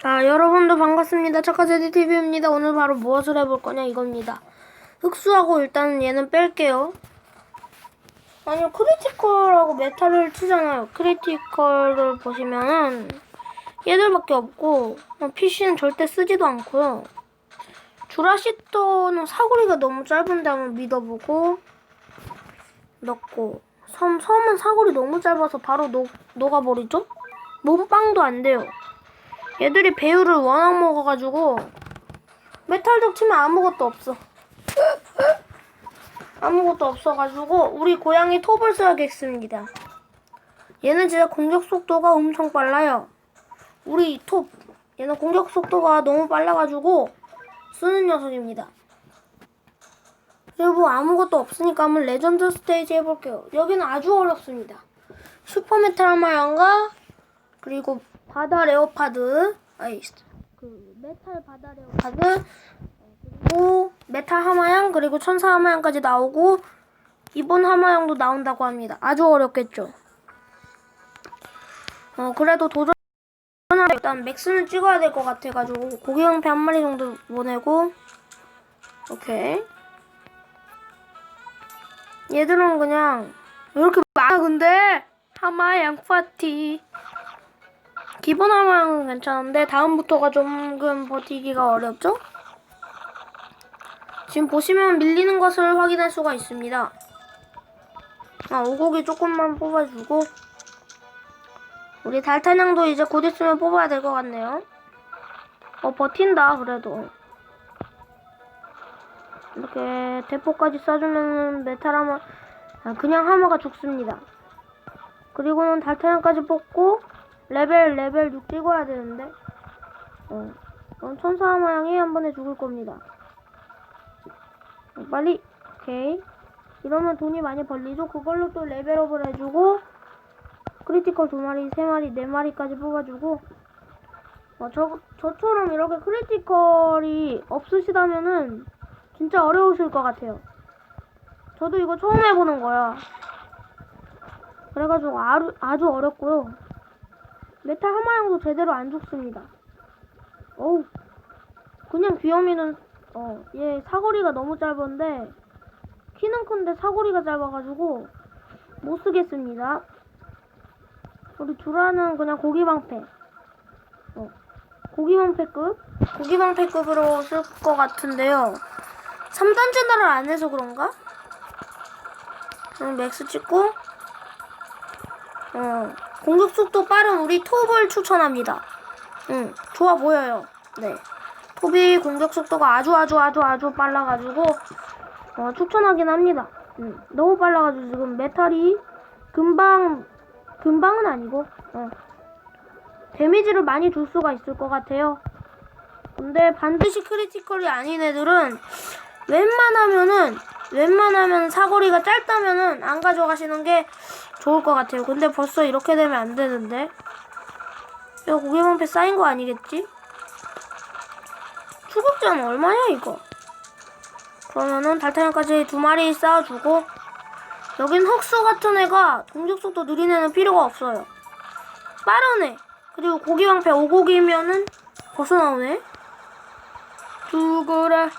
자, 여러분도 반갑습니다. 착하제디 TV입니다. 오늘 바로 무엇을 해볼 거냐 이겁니다. 흑수하고 일단 얘는 뺄게요. 아니요, 크리티컬하고 메탈을 치잖아요. 크리티컬을 보시면은 얘들밖에 없고 PC는 절대 쓰지도 않고요. 주라시토는 사거리가 너무 짧은데 한번 믿어보고 넣고 섬, 섬은 사거리 너무 짧아서 바로 녹, 녹아버리죠? 몸빵도 안 돼요. 얘들이 배율을 워낙 먹어가지고 메탈적 치면 아무것도 없어. 아무것도 없어가지고 우리 고양이 톱을 써야겠습니다. 얘는 진짜 공격 속도가 엄청 빨라요. 우리 톱 얘는 공격 속도가 너무 빨라가지고 쓰는 녀석입니다. 그리고 뭐 아무것도 없으니까 한번 레전드 스테이지 해볼게요. 여기는 아주 어렵습니다. 슈퍼메탈 마양과 그리고 바다 레오파드, 아이, 그 메탈 바다 레오파드, 그리고 메탈 하마양 그리고 천사 하마양까지 나오고 이번 하마양도 나온다고 합니다. 아주 어렵겠죠. 어 그래도 도전 일단 맥스는 찍어야 될 것 같아가지고 고기 형태 한 마리 정도 보내고. 오케이. 얘들은 그냥 왜 이렇게 많아 근데? 하마 양 파티 기본 하마양은 괜찮은데 다음부터가 조금 버티기가 어렵죠? 지금 보시면 밀리는 것을 확인할 수가 있습니다. 아, 오고기 조금만 뽑아주고 우리 달탄양도 이제 곧 있으면 뽑아야 될 것 같네요. 어, 버틴다, 그래도. 이렇게 대포까지 쏴주면 메탈 하마, 아, 그냥 하마가 죽습니다. 그리고는 달탄양까지 뽑고 레벨, 레벨 6 찍어야 되는데. 어, 그럼 천사 하마양이 한 번에 죽을 겁니다. 어, 빨리, 오케이. 이러면 돈이 많이 벌리죠. 그걸로 또 레벨업을 해주고, 크리티컬 두 마리, 세 마리, 네 마리까지 뽑아주고, 어, 저, 저처럼 이렇게 크리티컬이 없으시다면은 진짜 어려우실 것 같아요. 저도 이거 처음 해보는 거야. 그래가지고 아주, 아주 어렵고요. 메탈 하마양도 제대로 안 죽습니다. 어우, 그냥 귀요미는, 어, 얘 사거리가 너무 짧은데, 키는 큰데 사거리가 짧아가지고, 못 쓰겠습니다. 우리 주라는 그냥 고기방패. 어, 고기방패급? 고기방패급으로 쓸 것 같은데요. 3단 제너를 안 해서 그런가? 그럼 맥스 찍고, 어, 공격 속도 빠른 우리 톱을 추천합니다. 응, 좋아 보여요. 네. 톱이 공격 속도가 아주 아주 아주 아주 빨라가지고, 어, 추천하긴 합니다. 응, 너무 빨라가지고 지금 메탈이 금방, 금방은 아니고, 어, 데미지를 많이 줄 수가 있을 것 같아요. 근데 반드시 크리티컬이 아닌 애들은 웬만하면은 웬만하면 사거리가 짧다면은 안 가져가시는 게 좋을 것 같아요. 근데 벌써 이렇게 되면 안 되는데. 이거 고기방패 쌓인 거 아니겠지? 추격자는 얼마냐 이거? 그러면은 달타냥까지 두 마리 쌓아주고 여긴 흑수 같은 애가 공격 속도 느린 애는 필요가 없어요. 빠른 애 그리고 고기방패 오고기면은 벌써 나오네. 죽어라.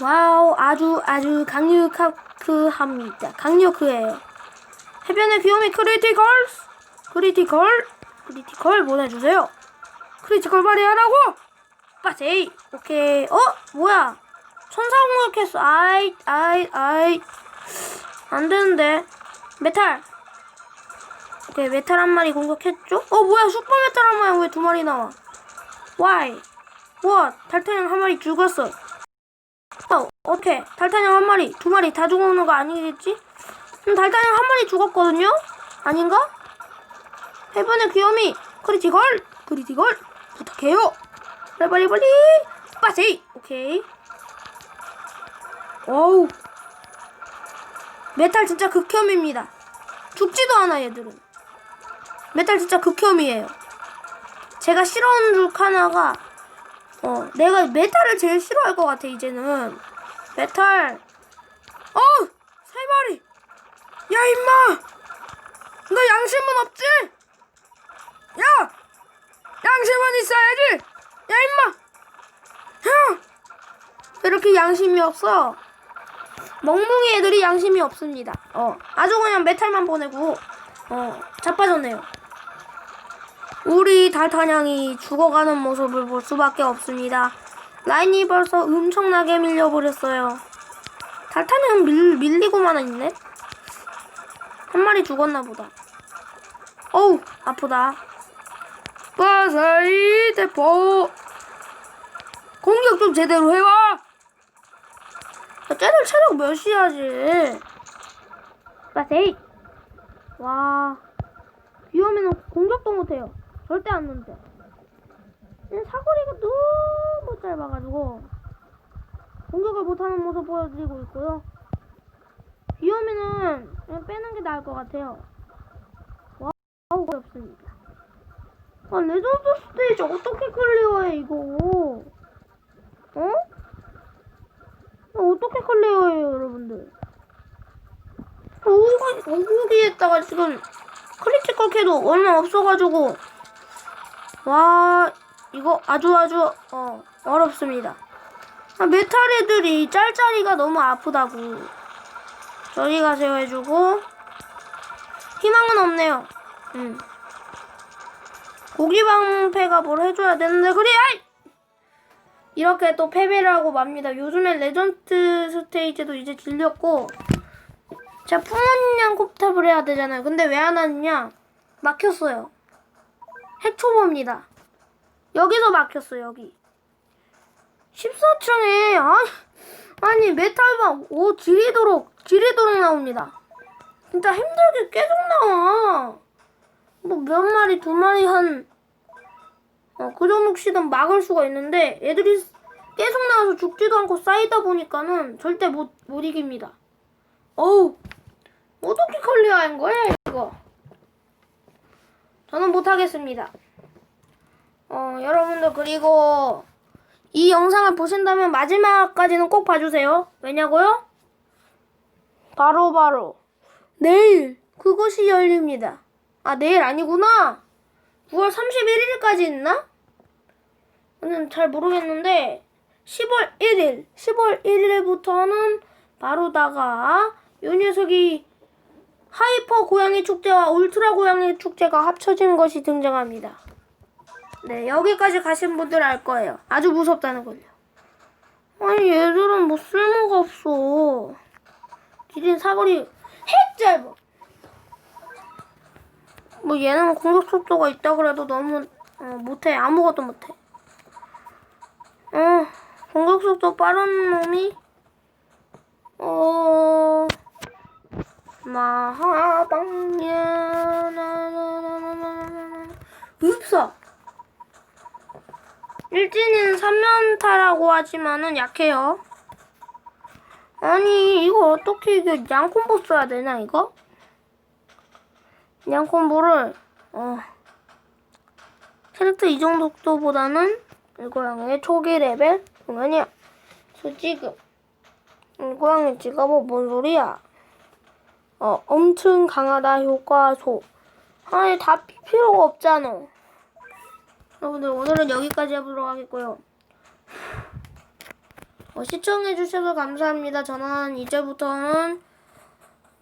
와우 아주 아주 강력합니다. 강력해요. 해변의 귀요미 크리티컬 크리티컬 크리티컬 보내주세요. 크리티컬 발휘하라고. 빠세이 오케이. 어 뭐야? 천사 공격했어. 아이 아이 아이 안 되는데 메탈. 오케이 메탈 한 마리 공격했죠? 어 뭐야 슈퍼 메탈 한 마리 왜 두 마리 나와? Why? 와 달타냥 한 마리 죽었어. 어 오케이 달타냥 한 마리 두 마리 다 죽어오는 거 아니겠지? 음, 달타냥 한 마리 죽었거든요? 아닌가? 해변의 귀요미 크리티컬 크리티컬 부탁해요. 빨리 빨리 빨리 빠세이 오케이. 어우 메탈 진짜 극혐입니다. 죽지도 않아 얘들은. 메탈 진짜 극혐이에요. 제가 싫어하는 중 하나가 어 내가 메탈을 제일 싫어할 것 같아 이제는 메탈 어 세 마리 야 임마 너 양심은 없지 야 양심은 임마! 야! 왜 이렇게 양심이 없어? 멍멍이 애들이 양심이 없습니다. 어, 아주 그냥 메탈만 보내고, 어, 자빠졌네요. 우리 달타냥이 죽어가는 모습을 볼 수밖에 없습니다. 라인이 벌써 엄청나게 밀려버렸어요. 달타냥 밀, 밀리고만 있네? 한 마리 죽었나 보다. 어우, 아프다. 빠사이 대포! 공격 좀 제대로 해와! 야, 쟤들 체력 몇이야지? 빠세이! 와. 위험에는 공격도 못해요. 절대 안. 얘는 사거리가 너무 짧아가지고 공격을 못하는 모습 보여드리고 있고요. 위험에는 그냥 빼는 게 나을 것 같아요. 와, 아우 어렵습니다. 아 레전드 스테이지 어떻게 클리어해 이거? 어? 이거 어떻게 클리어해요 여러분들? 오기 오기 했다가 지금 크리티컬 캐도 얼마 없어가지고 와 이거 아주 아주 어 어렵습니다. 아, 메탈 애들이 짤짤이가 너무 아프다고 저리 가세요 해주고 희망은 없네요. 음. 고기 방패가 뭘 해줘야 되는데 그래 아이! 이렇게 또 패배를 하고 맙니다. 요즘엔 레전드 스테이지도 이제 질렸고 제가 풍원양 콥탑을 해야 되잖아요. 근데 왜 안 하느냐? 막혔어요. 핵초보입니다. 여기서 막혔어 여기. 14층에 아, 아니 메탈방 오 지리도록 지리도록 나옵니다. 진짜 힘들게 계속 나와. 뭐 몇 마리 두 마리 한 어, 그 정도 시든 막을 수가 있는데 애들이 계속 나와서 죽지도 않고 쌓이다 보니까는 절대 못, 못 이깁니다. 어우 어떻게 클리어한 거야 이거? 저는 못하겠습니다. 어 여러분들 그리고 이 영상을 보신다면 마지막까지는 꼭 봐주세요. 왜냐고요? 바로 바로 내일 그것이 열립니다. 아 내일 아니구나. 9월 31일까지 있나? 저는 잘 모르겠는데 10월 1일, 10월 1일부터는 바로다가 요 녀석이 하이퍼 고양이 축제와 울트라 고양이 축제가 합쳐진 것이 등장합니다. 네, 여기까지 가신 분들 알 거예요. 아주 무섭다는 걸요. 아니, 얘들은 뭐 쓸모가 없어. 기린 사거리 핵 짧아. 뭐 얘는 공격 속도가 있다 그래도 너무 어, 못해. 아무것도 못해. 어, 공격 속도 빠른 놈이 어 마하방야. 나나나나나나 읍사 일진이는 3면타라고 하지만은 약해요. 아니 이거 어떻게 이게 양콤보 써야 되나 이거? 양콤보를 어. 캐릭터 이 정 도보다는 일고양이의 초기 레벨? 아니야 수지금 일고양이 찍어뭐 뭔 소리야 어 엄청 강하다 효과소. 아니 다 필요가 없잖아. 여러분들 오늘은 여기까지 해보도록 하겠고요. 어, 시청해주셔서 감사합니다. 저는 이제부터는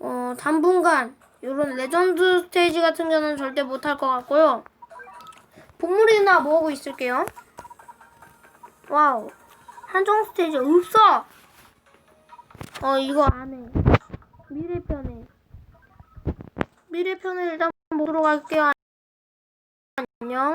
어, 당분간 이런 레전드 스테이지 같은 경우는 절대 못할 것 같고요. 보물이나 모으고 있을게요. 와우. 한정 스테이지 없어! 어 이거 안 해. 미래편에 미래편을 일단 보도록 할게요. 안녕